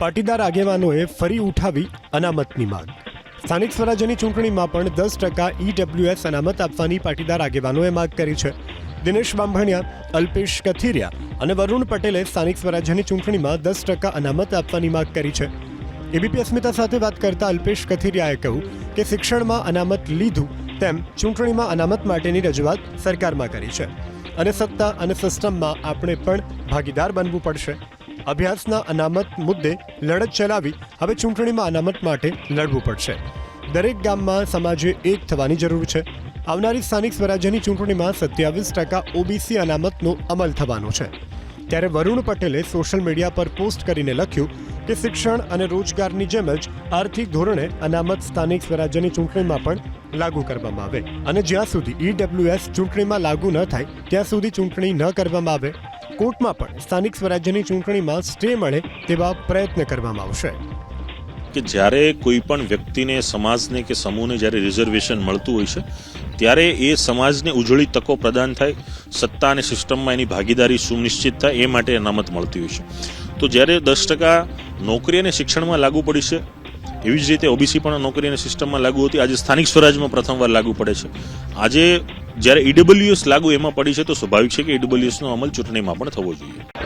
પાટીદાર આગેવાનોએ ફરી ઉઠાવી અનામતની માંગ. સ્થાનિક સ્વરાજ્યની ચૂંટણીમાં પણ દસ ટકા ઈડબ્લ્યુએસ અનામત આપવાની પાટીદાર આગેવાનોએ માંગ કરી છે. દિનેશ બાંભણિયા, અલ્પેશ કથિરિયા અને વરુણ પટેલે સ્થાનિક સ્વરાજ્યની ચૂંટણીમાં દસ ટકા અનામત આપવાની માંગ કરી છે. એબીપી અસ્મિતા સાથે વાત કરતા અલ્પેશ કથિરિયાએ કહ્યું કે શિક્ષણમાં અનામત લીધું તેમ ચૂંટણીમાં અનામત માટેની રજૂઆત સરકારમાં કરી છે અને સત્તા અને સિસ્ટમમાં આપણે પણ ભાગીદાર બનવું પડશે. અભ્યાસના અનામત મુદ્દે લડત ચલાવી હવે ચૂંટણીમાં અનામત માટે લડવું પડશે. દરેક ગામમાં સમાજે એક થવાની જરૂર છે. આવનારી સ્થાનિક સ્વરાજ્યની ચૂંટણીમાં સત્યાવીસ ટકા ઓબીસી અનામતનો અમલ થવાનો છે. ત્યારે વરુણ પટેલે સોશિયલ મીડિયા પર પોસ્ટ કરીને લખ્યું કે શિક્ષણ અને રોજગારની જેમ જ આર્થિક ધોરણે અનામત સ્થાનિક સ્વરાજ્યની ચૂંટણીમાં પણ લાગુ કરવામાં આવે. અને જ્યાં સુધી ઈડબ્લ્યુએસ ચૂંટણીમાં લાગુ ન થાય, ત્યાં સુધી ચૂંટણી ન કરવામાં આવે કોર્ટમાં પણ સ્થાનિક સ્વરાજ્યની ચૂંટણીમાં સ્ટે મળે તેવા પ્રયત્ન કરવામાં આવશે. કે જ્યારે કોઈ પણ વ્યક્તિને, સમાજને કે સમૂહને જ્યારે રિઝર્વેશન મળતું હોય છે, ત્યારે એ સમાજને ઉજળી તકો પ્રદાન થાય, સત્તા અને સિસ્ટમમાં એની ભાગીદારી સુનિશ્ચિત થાય, એ માટે અનામત મળતી હોય છે. તો જ્યારે દસ ટકા નોકરી અને શિક્ષણમાં લાગુ પડી છે, એવી જ રીતે ઓબીસી પણ નોકરી અને સિસ્ટમમાં લાગુ હતી, આજે સ્થાનિક સ્વરાજમાં પ્રથમવાર લાગુ પડે છે. આજે જ્યારે ઈડબ્લ્યુએસ લાગુ એમાં પડી છે, તો સ્વાભાવિક છે કે ઈડબ્લ્યુએસનો અમલ ચૂંટણીમાં પણ થવો જોઈએ.